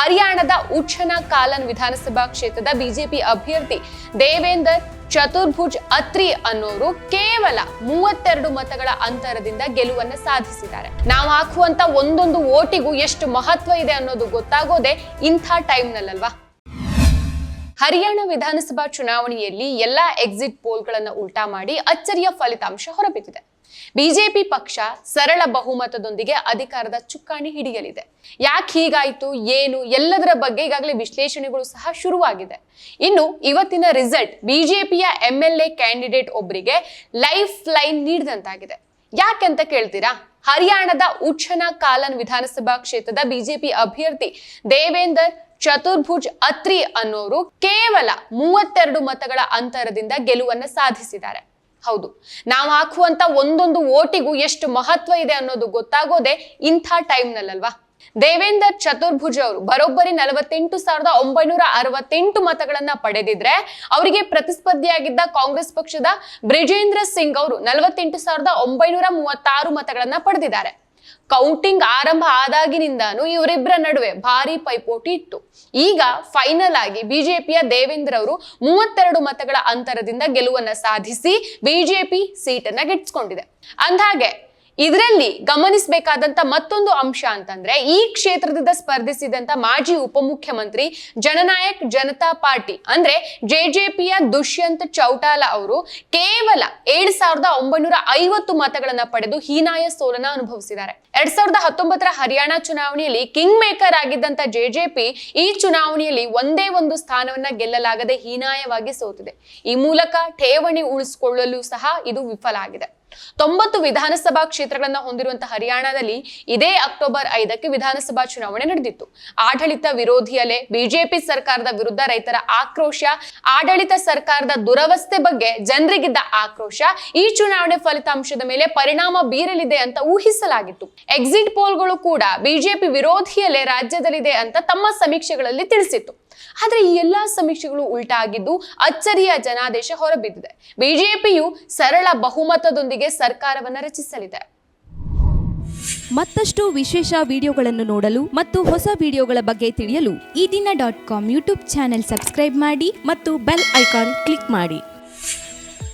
ಹರಿಯಾಣದ ಉಚ್ಚನ ಕಾಲನ್ ವಿಧಾನಸಭಾ ಕ್ಷೇತ್ರದ ಬಿಜೆಪಿ ಅಭ್ಯರ್ಥಿ ದೇವೇಂದರ್ ಚತುರ್ಭುಜ್ ಅತ್ರಿ ಅನ್ನೋರು ಕೇವಲ ಮೂವತ್ತೆರಡು ಮತಗಳ ಅಂತರದಿಂದ ಗೆಲುವನ್ನ ಸಾಧಿಸಿದ್ದಾರೆ. ನಾವು ಹಾಕುವಂತ ಒಂದೊಂದು ಓಟಿಗೂ ಎಷ್ಟು ಮಹತ್ವ ಇದೆ ಅನ್ನೋದು ಗೊತ್ತಾಗೋದೇ ಇಂಥ ಟೈಮ್ನಲ್ಲಲ್ವಾ? ಹರಿಯಾಣ ವಿಧಾನಸಭಾ ಚುನಾವಣೆಯಲ್ಲಿ ಎಲ್ಲಾ ಎಕ್ಸಿಟ್ ಪೋಲ್ಗಳನ್ನು ಉಲ್ಟಾ ಮಾಡಿ ಅಚ್ಚರಿಯ ಫಲಿತಾಂಶ ಹೊರಬಿದ್ದಿದೆ. ಬಿಜೆಪಿ ಪಕ್ಷ ಸರಳ ಬಹುಮತದೊಂದಿಗೆ ಅಧಿಕಾರದ ಚುಕ್ಕಾಣಿ ಹಿಡಿಯಲಿದೆ. ಯಾಕೆ ಹೀಗಾಯ್ತು, ಏನು, ಎಲ್ಲದರ ಬಗ್ಗೆ ಈಗಾಗಲೇ ವಿಶ್ಲೇಷಣೆಗಳು ಸಹ ಶುರುವಾಗಿದೆ. ಇನ್ನು ಇವತ್ತಿನ ರಿಸಲ್ಟ್ ಬಿಜೆಪಿಯ ಎಂ ಎಲ್ ಎ ಕ್ಯಾಂಡಿಡೇಟ್ ಒಬ್ಬರಿಗೆ ಲೈಫ್ ಲೈನ್ ನೀಡಿದಂತಾಗಿದೆ. ಯಾಕೆಂತ ಕೇಳ್ತೀರಾ? ಹರಿಯಾಣದ ಉಚ್ಚನ ಕಾಲನ್ ವಿಧಾನಸಭಾ ಕ್ಷೇತ್ರದ ಬಿಜೆಪಿ ಅಭ್ಯರ್ಥಿ ದೇವೇಂದರ್ ಚತುರ್ಭುಜ್ ಅತ್ರಿ ಅನ್ನೋರು ಕೇವಲ ಮೂವತ್ತೆರಡು ಮತಗಳ ಅಂತರದಿಂದ ಗೆಲುವನ್ನ ಸಾಧಿಸಿದ್ದಾರೆ. ಹೌದು. ನಾವು ಹಾಕುವಂತ ಒಂದೊಂದು ಓಟಿಗೂ ಎಷ್ಟು ಮಹತ್ವ ಇದೆ ಅನ್ನೋದು ಗೊತ್ತಾಗೋದೆ ಇಂಥ ಟೈಮ್ನಲ್ಲಲ್ವಾ? ದೇವೇಂದರ್ ಚತುರ್ಭುಜ ಅವರು ಬರೋಬ್ಬರಿ ನಲವತ್ತೆಂಟು ಸಾವಿರದ ಒಂಬೈನೂರ ಅರವತ್ತೆಂಟು ಮತಗಳನ್ನ ಪಡೆದಿದ್ರೆ ಅವರಿಗೆ ಪ್ರತಿಸ್ಪರ್ಧಿಯಾಗಿದ್ದ ಕಾಂಗ್ರೆಸ್ ಪಕ್ಷದ ಬ್ರಿಜೇಂದ್ರ ಸಿಂಗ್ ಅವರು ನಲವತ್ತೆಂಟು ಸಾವಿರದ ಒಂಬೈನೂರ ಮೂವತ್ತಾರು ಮತಗಳನ್ನ ಪಡೆದಿದ್ದಾರೆ. ಕೌಂಟಿಂಗ್ ಆರಂಭ ಆದಾಗಿನಿಂದಾನು ಇವರಿಬ್ಬರ ನಡುವೆ ಭಾರಿ ಪೈಪೋಟಿ ಇತ್ತು. ಈಗ ಫೈನಲ್ ಆಗಿ ಬಿಜೆಪಿಯ ದೇವೇಂದ್ರ ಅವರು ಮೂವತ್ತೆರಡು ಮತಗಳ ಅಂತರದಿಂದ ಗೆಲುವನ್ನ ಸಾಧಿಸಿ ಬಿಜೆಪಿ ಸೀಟನ್ನ ಗಿಟ್ಸ್ಕೊಂಡಿದೆ ಅಂದ್ಹಾಗೆ ಇದರಲ್ಲಿ ಗಮನಿಸಬೇಕಾದಂತ ಮತ್ತೊಂದು ಅಂಶ ಅಂತಂದ್ರೆ ಈ ಕ್ಷೇತ್ರದಿಂದ ಸ್ಪರ್ಧಿಸಿದಂತ ಮಾಜಿ ಉಪಮುಖ್ಯಮಂತ್ರಿ, ಜನನಾಯಕ್ ಜನತಾ ಪಾರ್ಟಿ ಅಂದ್ರೆ ಜೆಜೆಪಿಯ ದುಷ್ಯಂತ್ ಚೌಟಾಲ ಅವರು ಕೇವಲ ಏಳು ಸಾವಿರದ ಒಂಬೈನೂರ ಐವತ್ತು ಮತಗಳನ್ನ ಪಡೆದು ಹೀನಾಯ ಸೋಲನ ಅನುಭವಿಸಿದ್ದಾರೆ. ಎರಡ್ ಸಾವಿರದ ಹತ್ತೊಂಬತ್ತರ ಹರಿಯಾಣ ಚುನಾವಣೆಯಲ್ಲಿ ಕಿಂಗ್ ಮೇಕರ್ ಆಗಿದ್ದಂತ ಜೆಜೆಪಿ ಈ ಚುನಾವಣೆಯಲ್ಲಿ ಒಂದೇ ಒಂದು ಸ್ಥಾನವನ್ನ ಗೆಲ್ಲಲಾಗದೆ ಹೀನಾಯವಾಗಿ ಸೋತಿದೆ. ಈ ಮೂಲಕ ಠೇವಣಿ ಉಳಿಸಿಕೊಳ್ಳಲು ಸಹ ಇದು ವಿಫಲ ಆಗಿದೆ. ತೊಂಬತ್ತು ವಿಧಾನಸಭಾ ಕ್ಷೇತ್ರಗಳನ್ನ ಹೊಂದಿರುವಂತಹ ಹರಿಯಾಣದಲ್ಲಿ ಇದೇ ಅಕ್ಟೋಬರ್ ಐದಕ್ಕೆ ವಿಧಾನಸಭಾ ಚುನಾವಣೆ ನಡೆದಿತ್ತು. ಆಡಳಿತ ವಿರೋಧಿ ಅಲೆ ಬಿಜೆಪಿ ಸರ್ಕಾರದ ವಿರುದ್ಧ ರೈತರ ಆಕ್ರೋಶ, ಆಡಳಿತ ಸರ್ಕಾರದ ದುರವಸ್ಥೆ ಬಗ್ಗೆ ಜನರಿಗಿದ್ದ ಆಕ್ರೋಶ, ಈ ಚುನಾವಣೆ ಫಲಿತಾಂಶದ ಮೇಲೆ ಪರಿಣಾಮ ಬೀರಲಿದೆ ಅಂತ ಊಹಿಸಲಾಗಿತ್ತು. ಎಕ್ಸಿಟ್ ಪೋಲ್ಗಳು ಕೂಡ ಬಿಜೆಪಿ ವಿರೋಧಿ ಅಲೆ ರಾಜ್ಯದಲ್ಲಿದೆ ಅಂತ ತಮ್ಮ ಸಮೀಕ್ಷೆಗಳಲ್ಲಿ ತಿಳಿಸಿತ್ತು. ಆದ್ರೆ ಈ ಎಲ್ಲಾ ಸಮೀಕ್ಷೆಗಳು ಉಲ್ಟಾ ಆಗಿದ್ದು ಅಚ್ಚರಿಯ ಜನಾದೇಶ ಹೊರಬಿದ್ದಿದೆ. ಬಿಜೆಪಿಯು ಸರಳ ಬಹುಮತದೊಂದಿಗೆ ಸರ್ಕಾರವನ್ನು ರಚಿಸಲಿದೆ. ಮತ್ತಷ್ಟು ವಿಶೇಷ ವಿಡಿಯೋಗಳನ್ನು ನೋಡಲು ಮತ್ತು ಹೊಸ ವಿಡಿಯೋಗಳ ಬಗ್ಗೆ ತಿಳಿಯಲು Ee Dina dot com YouTube channel subscribe ಮಾಡಿ ಮತ್ತು ಬೆಲ್ ಐಕಾನ್ ಕ್ಲಿಕ್ ಮಾಡಿ.